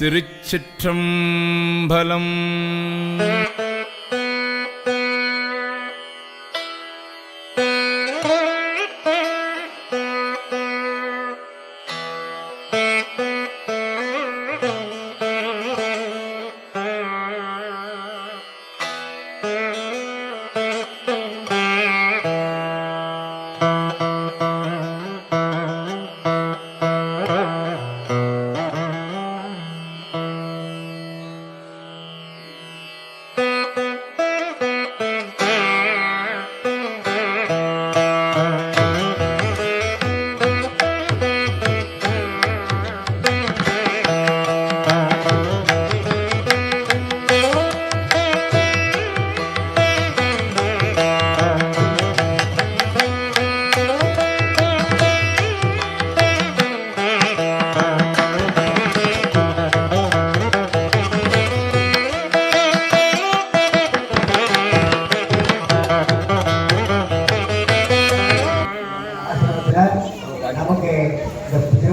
திருச்சிற்றம்பலம்.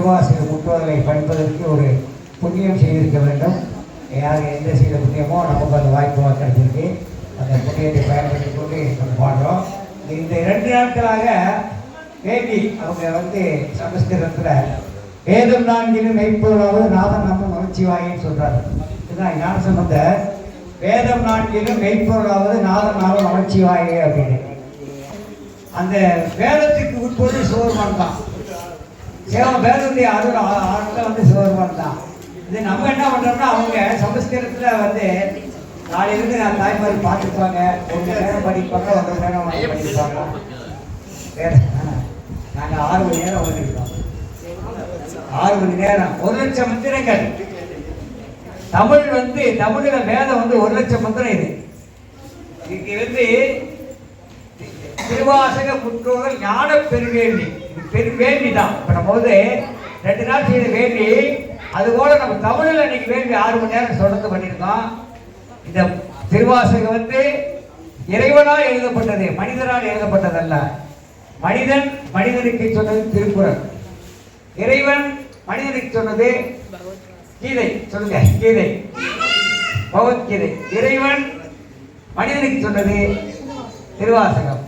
திருவாசக முற்றோதலை பண்பதற்கு ஒரு புண்ணியம் செய்திருக்க வேண்டும். யார் எந்த செய்த புண்ணியமோ நமக்கு அந்த வாய்ப்பு கிடைச்சிருக்கு. அந்த புண்ணியத்தை பயன்படுத்தி கொண்டு நம்ம பாடுறோம். இந்த இரண்டு நாட்களாக வேண்டி அவங்க வந்து சமஸ்கிருதத்தில் வேதம் நான்கிலும் மெய்ப்பொருளாவது நாதன் நம்ம நமச்சிவாயின்னு சொல்கிறார் இதுதான் ஞான சம்பந்த. வேதம் நான்கிலும் மெய்ப்பொருளாவது நாதன் நாம நமச்சிவாயே அப்படின்னு. அந்த வேதத்துக்கு உட்பொருள் சிவபெருமான் தான். ஏன் வேதத்துடைய ஆறு ஆ- ஆட்கள் வந்து சிவபெருமான் தான் இது நம்ம என்ன பண்ணுறோம்னா அவங்க சமஸ்கிருதத்தில் வந்து நாளையிலிருந்து நான் தாய்மாரி பார்த்துப்பாங்க? ஒரு நேரம் படிப்பாங்க ஒரு நேரம் படிப்பாங்க. நாங்கள் ஆறு மணி நேரம் வந்துருக்கோம் ஆறு மணி நேரம் ஒரு லட்சம் மந்திரங்கள். தமிழ் வந்து தமிழில் வேதம் வந்து ஒரு லட்சம் மந்திரம் இது. இதுக்கு வந்து திருவாசக புற்றோர்கள் ஞான பெருவேண்டி இது பெருவேண்டி தான். இப்போ நம்ம வந்து ரெண்டு நாள் செய்த வேண்டி அதுபோல் நம்ம தமிழில் இன்னைக்கு வேண்டி ஆறு மணி நேரம் தொடர்ந்து பண்ணியிருக்கோம். இந்த திருவாசகம் வந்து இறைவனால் எழுதப்பட்டது மனிதனால் எழுதப்பட்டதல்ல. மனிதன் மனிதனுக்கு சொன்னது திருக்குறள். இறைவன் மனிதனுக்கு சொன்னது கீதை. சொல்லுங்க கீதை. பகவத்கீதை. இறைவன் மனிதனுக்கு சொன்னது திருவாசகம்.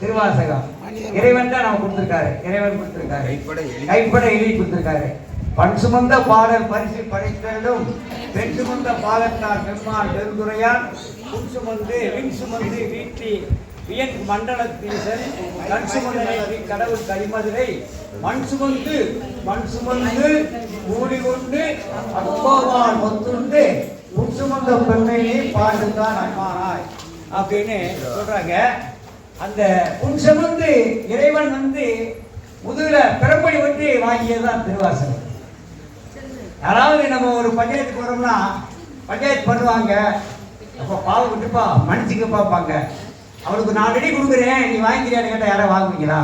திருவாசகம். இறைவன் தான் நம்ம கொடுத்திருக்காரு. இறைவன் கொடுத்திருக்காரு. கைப்பட எழுதி கொடுத்திருக்காரு. பண் சுமந்த பாடல் பரிசு படைத்தலும் பெண் சுமந்த பாலத்தார் பெருமாள் பெருந்துரையான் புன் சுமந்து விண் சுமந்து வீட்டி வியன் மண்டலத்தீசன் கண் சுமந்த கடவுள் கரிமதுரை மண் சுமந்து மண் சுமந்து கூடி கொண்டு அப்போவான் ஒத்துண்டு உன் சுமந்த பெண்மையை பாடுதான் அம்மானாய். அப்படின்னு சொல்றாங்க. அந்த புன் சுமந்து இறைவன் வந்து முதுகுல பிறப்படி வந்து வாங்கியதுதான் திருவாசகம். யாராவது நம்ம ஒரு பஞ்சாயத்து போறோம்னா பஞ்சாயத்து பண்ணுவாங்க. அப்போ பாவம் விட்டுப்பா மன்னிச்சுக்க பார்ப்பாங்க அவளுக்கு நாலு அடி கொடுக்குறேன் நீ வாங்கிக்கிறியான்னு கேட்டால் யாராவது வாங்குவீங்களா?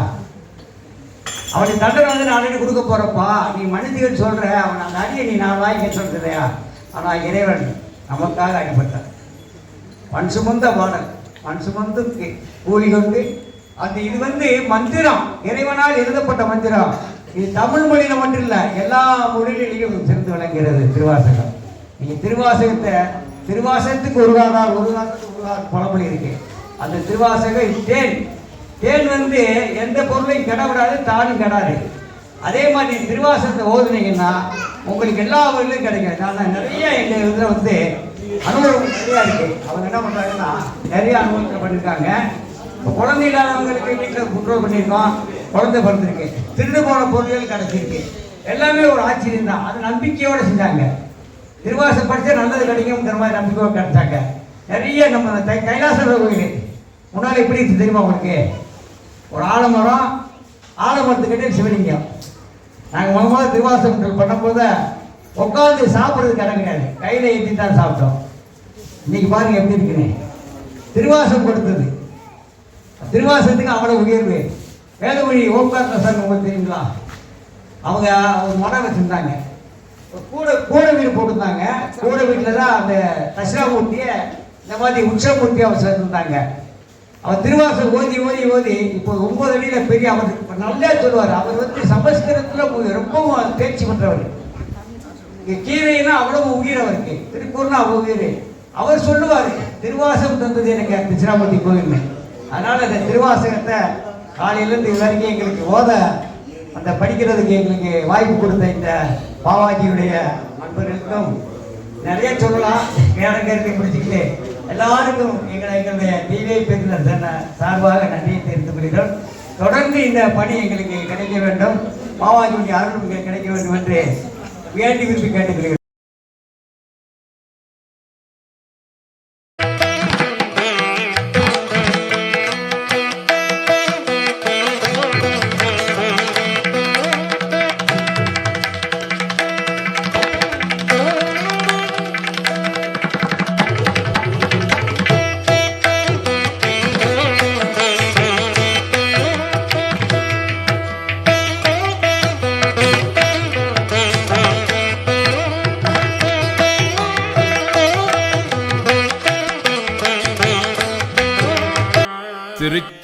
அவனுக்கு தண்டனை வந்து நான் அடி கொடுக்க போகிறப்பா நீ மன்னிச்சுக்கன்னு சொல்கிற அவன் அந்த அடியை நீ நான் வாங்கிக்க சொல்கிறதையா ஆனால் இறைவன் நமக்காக அடிபட்டான். மண் சுமந்த பாடல் மண் சுமந்து கூலி கொண்டு அந்த இது வந்து மந்திரம். இறைவனால் எழுதப்பட்ட மந்திரம். இது தமிழ் மொழியில மட்டும் இல்லை எல்லா மொழிகளிலையும் சிறந்து விளங்குகிறது திருவாசகம். நீங்க திருவாசகத்தை திருவாசகத்துக்கு ஒரு காலம் ஒரு காலத்துக்கு ஒரு பழமொழி இருக்கு. அந்த திருவாசகம் தேன். தேன் வந்து எந்த பொருளையும் கெட விடாது தானும் கெடாது. அதே மாதிரி திருவாசகத்தை ஓதுனீங்கன்னா உங்களுக்கு எல்லா பொருளையும் கிடைக்கும். நான் நிறைய எங்க இதுல வந்து அனுபவம் நிறையா இருக்கு. அவங்க என்ன பண்றாங்கன்னா நிறைய அனுபவத்தை பண்ணிருக்காங்க. குழந்தை இல்லாதவங்களுக்கு வீட்டில் குற்றோல் பண்ணியிருக்கோம்? குழந்தை பிறந்திருக்கு. திருடு போன பொருள்கள் கிடைச்சிருக்கு. எல்லாமே ஒரு ஆச்சரியம் தான். அது நம்பிக்கையோடு செஞ்சாங்க. திருவாசம் படித்து நல்லது கிடைக்கும்ங்கிற மாதிரி நம்பிக்கையோடு கிடைச்சாங்க. நிறைய நம்ம தை- கைலாச கோயில் முன்னால் எப்படி இருக்குது தெரியுமா உங்களுக்கு? ஒரு ஆலமரம் ஆலமரத்துக்கிட்டே சிவலிங்கம். நாங்கள் முத முதல்ல திருவாசம் பண்ணும்போது உட்காந்து சாப்பிட்றதுக்கு இடம் கிடையாது. கையில் ஏற்றி தான் சாப்பிட்டோம். இன்னைக்கு பாருங்க எப்படி இருக்குன்னு. திருவாசம் கொடுத்தது. திருவாசகத்துக்கு அவ்வளோ உயர்வு. வேதமொழி ஓம்கார் பிரசாத் உங்களுக்கு தெரியுங்களா? அவங்க ஒரு மடம் வச்சுருந்தாங்க. கூட கூட வீடு போட்டிருந்தாங்க. கூட வீட்டில் தான் அந்த தட்சிணாமூர்த்தியை இந்த மாதிரி உற்சவமூர்த்தி அவர் சேர்ந்துருந்தாங்க. அவர் திருவாசல் ஓதி ஓதி ஓதி இப்போ ஒன்பது அடியில் பெரிய அவர் இப்போ நல்லா சொல்லுவார். அவர் வந்து சமஸ்கிருதத்தில் ரொம்பவும் தேர்ச்சி பண்ணுறவர் இங்கே கீழேனா அவ்வளவு உயிர் அவருக்கு. திருப்பூர்னா அவ்வளோ உயிர். அவர் சொல்லுவார் திருவாசம் தந்தது எனக்கு திருச்சிராமூர்த்தி கோயில் அதனால இந்த திருவாசகத்தை காலையிலேருந்து இது வரைக்கும் எங்களுக்கு ஓத அந்த படிக்கிறதுக்கு எங்களுக்கு வாய்ப்பு கொடுத்த இந்த பாவாஜியுடைய நண்பர்களுக்கும் நிறைய சொல்லலாம். நேரம் பிடிச்சிக்கிட்டு எல்லாருக்கும் எங்களை எங்களுடைய டிவிஐ பெருந்தர் சார்பாக நன்றியை தெரிந்து கொள்கிறோம். தொடர்ந்து இந்த பணி எங்களுக்கு கிடைக்க வேண்டும். பாவாஜியுடைய அருள் கிடைக்க வேண்டும் என்று வேண்டி விரும்பி கேட்டுக்கொள்கிறேன்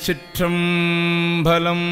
திருச்சிற்றம்பலம்